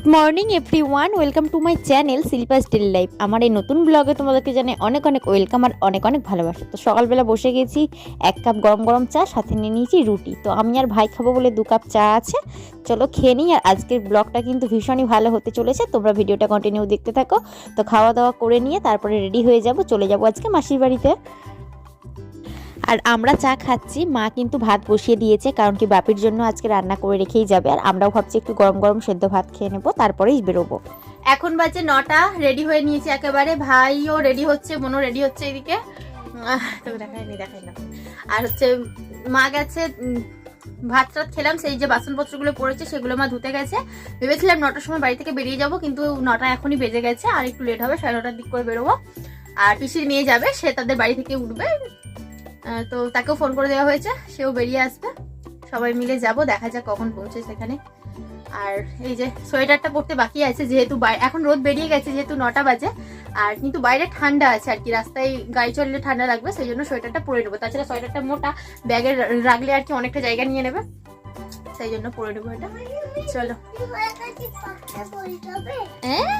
Good morning everyone welcome to my channel Shilpa's daily life আমার এই নতুন ব্লগে তোমাদেরকে জানে অনেক অনেক ওয়েলকাম আর অনেক অনেক ভালোবাসা। তো সকালবেলা বসে গেছি, এক কাপ গরম গরম চা, সাথে নিয়ে নিয়েছি রুটি। তো আমি আর ভাই খাব বলে দু কাপ চা আছে। চলো খেয়ে নিই আর আজকের ব্লগটা কিন্তু ভীষণই ভালো হতে চলেছে। তোমরা ভিডিওটা কন্টিনিউ দেখতে থাকো। তো খাওয়া দাওয়া করে নিয়ে তারপরে রেডি হয়ে যাব, চলে যাব আজকে মাসির বাড়িতে। আর আমরা চা খাচ্ছি, মা কিন্তু ভাত বসিয়ে দিয়েছে, কারণ কি বাপির জন্য আজকে রান্না করে রেখেই যাবে। আর আমরাও ভাবছি একটু গরম গরম সেদ্ধ ভাত খেয়ে নেব, তারপরেই বেরোবো। এখন বাজে নটা, রেডি হয়ে নিয়েছি একেবারে। ভাইও রেডি হচ্ছে, বোনও রেডি হচ্ছে এদিকে। আর হচ্ছে, মা গেছে ভাত টাত খেলাম, সেই যে বাসনপত্রগুলো পড়েছে, সেগুলো মা ধুতে গেছে। ভেবেছিলাম নটার সময় বাড়ি থেকে বেরিয়ে যাব, কিন্তু নটা এখনই বেজে গেছে, আর একটু লেট হবে, সাড়ে নটার দিক করে বেরোবো। আর পিসির নিয়ে যাবে, সে তাদের বাড়ি থেকে উঠবে তো তাকেও ফোন করে দেওয়া হয়েছে, সেও বেরিয়ে আসবে। সবাই মিলে যাব, দেখা যাক কখন পৌঁছে সেখানে। আর এই যে সোয়েটারটা পরতে বাকি আছে, যেহেতু এখন রোদ বেরিয়ে গেছে, যেহেতু নটা বাজে, আর কিন্তু বাইরে ঠান্ডা আছে আর কি, রাস্তায় গাড়ি চললে ঠান্ডা লাগবে সেই জন্য সোয়েটারটা পরে নেব। তাছাড়া সোয়েটারটা মোটা, ব্যাগে রাখলে আর কি অনেকটা জায়গা নিয়ে নেবে সেই জন্য পরে নেব এটা। চলো। হ্যাঁ?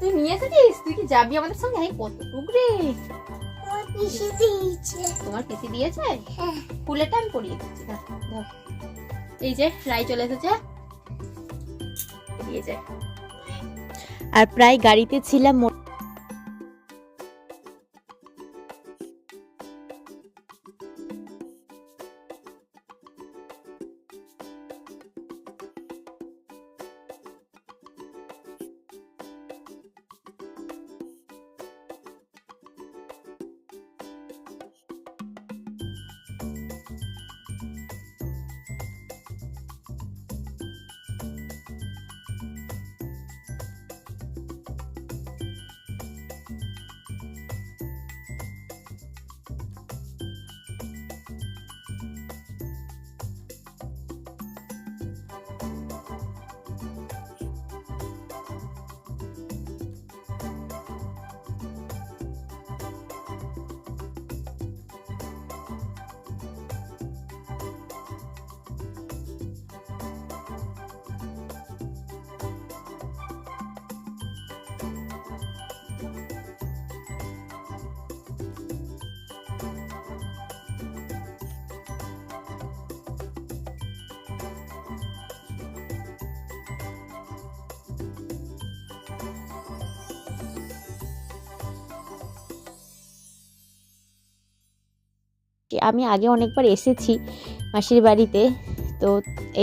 তুই নিয়ে এসেছিস? তুই কি যাবি আমাদের সঙ্গে? এই কতটুক রে? তোমার পিসি দিয়েছে? ফুলেটা আমি পরিয়ে দিচ্ছি। এই যে রাই চলে এসেছে। দিয়ে যায় আর প্রায় গাড়িতে ছিলাম মোট আমি আগে অনেকবার এসেছি মাসির বাড়িতে, তো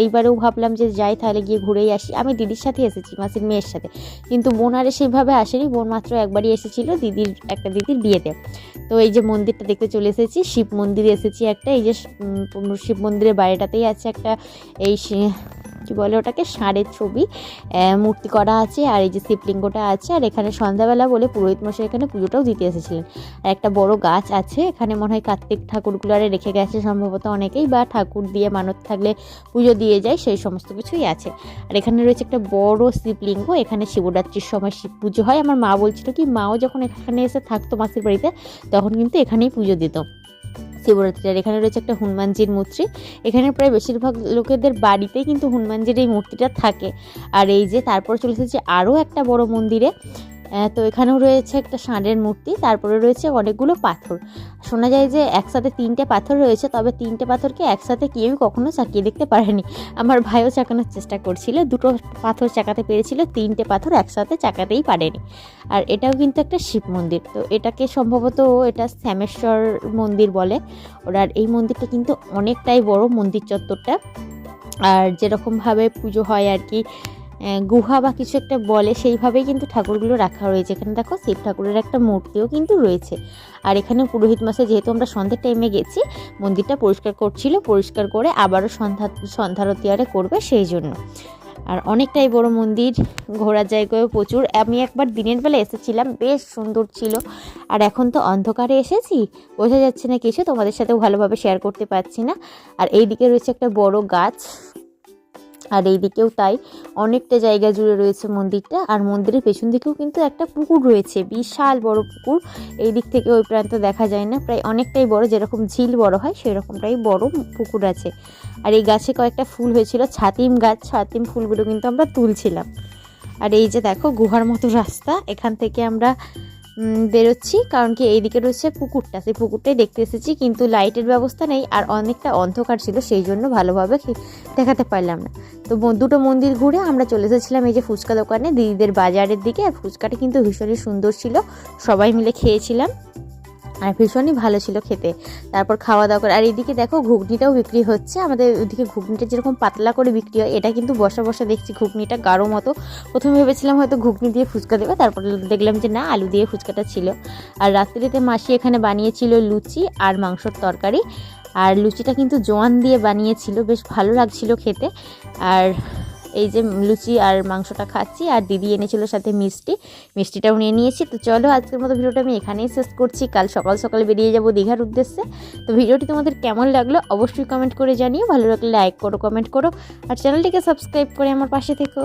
এইবারেও ভাবলাম যে যাই তাহলে গিয়ে ঘুরেই আসি। আমি দিদির সাথে এসেছি, মাসির মেয়ের সাথে। কিন্তু বোন আরে সেইভাবে আসেনি, বোন মাত্র একবারই এসেছিল দিদির, একটা দিদির বিয়েতে। তো এই যে মন্দিরটা দেখতে চলে এসেছি, শিব মন্দির এসেছি একটা, এই যে শিব মন্দিরের বাইরেটাতেই আছে একটা, এই কি বলে ওটাকে, ষাঁড়ের ছবি মূর্তি করা আছে আর এই যে শিবলিঙ্গটা আছে আর এখানে সন্ধ্যাবেলা বলে পুরোহিত মশাই এখানে পুজোটাও দিতে এসেছিলেন। আর একটা বড় গাছ আছে, এখানে মনে হয় কার্তিক ঠাকুরগুলো আরে রেখে গেছে সম্ভবত অনেকেই বা ঠাকুর দিয়ে মানত থাকলে পুজো দিয়ে যায়, সেই সমস্ত কিছুই আছে। আর এখানে রয়েছে একটা বড় শিবলিঙ্গ, এখানে শিবরাত্রির সময় শিব পুজো হয়। আমার মা বলছিল কি, মাও যখন এখানে এসে থাকতো মাসির বাড়িতে, তখন কিন্তু এখানেই পুজো দিত। শিবরাত্রির। এখানে রয়েছে একটা হনুমানজির মূর্তি। এখানে প্রায় বেশিরভাগ লোকেদের বাড়িতেই কিন্তু হনুমানজির এই মূর্তিটা থাকে। আর এই যে তারপর চলে এসেছে আরও একটা বড় মন্দিরে। তো এখানেও রয়েছে একটা ষাঁড়ের মূর্তি। তারপরে রয়েছে অনেকগুলো পাথর। শোনা যায় যে একসাথে তিনটে পাথর রয়েছে, তবে তিনটে পাথরকে একসাথে কেউই কখনো চাকিয়ে দেখতে পারেনি। আমার ভাইও চাকানোর চেষ্টা করছিল, দুটো পাথর চাকাতে পেরেছিল, তিনটে পাথর একসাথে চাকাতেই পারেনি। আর এটাও কিন্তু একটা শিব মন্দির, তো এটাকে সম্ভবত এটা শ্যামেশ্বর মন্দির বলে। ওরা এই মন্দিরটা কিন্তু অনেকটাই বড় মন্দির চত্বরটা। আর যেরকমভাবে পুজো হয় আর কি গুহা বা কিছু একটা বলে, সেইভাবেই কিন্তু ঠাকুরগুলো রাখা রয়েছে। এখানে দেখো শিব ঠাকুরের একটা মূর্তিও কিন্তু রয়েছে। আর এখানে পুরোহিত মাসে যেহেতু আমরা সন্ধ্যের টাইমে গেছি, মন্দিরটা পরিষ্কার করছিল, পরিষ্কার করে আবারও সন্ধ্যা, সন্ধ্যারতি আরে করবে সেই জন্য। আর অনেকটাই বড় মন্দির, ঘোরার জায়গায়ও প্রচুর। আমি একবার দিনের বেলা এসেছিলাম, বেশ সুন্দর ছিল। আর এখন তো অন্ধকারে এসেছি, বোঝা যাচ্ছে না কিছু, তোমাদের সাথেও ভালোভাবে শেয়ার করতে পারছি না। আর এই দিকে রয়েছে একটা বড় গাছ। আর এই দিকেও তাই অনেকটা জায়গা জুড়ে রয়েছে মন্দিরটা। আর মন্দিরের পেছন দিকেও কিন্তু একটা পুকুর রয়েছে, বিশাল বড় পুকুর। এই দিক থেকে ওই প্রান্ত দেখা যায় না, প্রায় অনেকটাই বড়, যেরকম ঝিল বড় হয়, সেরকমটাই বড় পুকুর আছে। আর এই গাছে কয়েকটা ফুল হয়েছিল, ছাতিম গাছ, ছাতিম ফুলগুলো কিন্তু আমরা তুলছিলাম। আর এই যে দেখো, গুহার মতো রাস্তা, এখান থেকে আমরা বেরোচ্ছি, কারণ কি এইদিকে রয়েছে পুকুরটা। সেই পুকুরটাই দেখতে এসেছি, কিন্তু লাইটের ব্যবস্থা নেই আর অনেকটা অন্ধকার ছিল, সেই জন্য ভালোভাবে দেখাতে পারলাম না। তো দুটো মন্দির ঘুরে আমরা চলে এসেছিলাম এই যে ফুচকা দোকানে, দিদিদের বাজারের দিকে। আর ফুচকাটা কিন্তু ভীষণই সুন্দর ছিল, সবাই মিলে খেয়েছিলাম। আর ভীষণই ভালো ছিল খেতে। তারপর খাওয়া দাওয়া করে আর এদিকে দেখো ঘুগনিটাও বিক্রি হচ্ছে। আমাদের ওদিকে ঘুগনিটা যেরকম পাতলা করে বিক্রি হয়, এটা কিন্তু বসা বসা দেখছি ঘুগনিটা গাঢ় মতো। প্রথমে ভেবেছিলাম হয়তো ঘুগনি দিয়ে ফুচকা দেবে, তারপর দেখলাম যে না, আলু দিয়ে ফুচকাটা ছিল। আর রাত্রিতে মাসি এখানে বানিয়েছিল লুচি আর মাংসর তরকারি। আর লুচিটা কিন্তু জোয়ান দিয়ে বানিয়েছিল, বেশ ভালো লাগছিল খেতে। আর এই যে লুচি আর মাংসটা খাচ্ছি, আর দিদি এনেছিল সাথে মিষ্টি। মিষ্টিটাও নিয়ে নিয়েছি। তো চলো আজকের মতো ভিডিওটা আমি এখানেই শেষ করছি। কাল সকাল সকালে বেরিয়ে যাব দীঘার উদ্দেশ্যে। তো ভিডিওটি তোমাদের কেমন লাগল অবশ্যই কমেন্ট করে জানিও। ভালো লাগলে লাইক করো কমেন্ট করো। আর চ্যানেলটিকে সাবস্ক্রাইব করে আমার পাশে থেকো।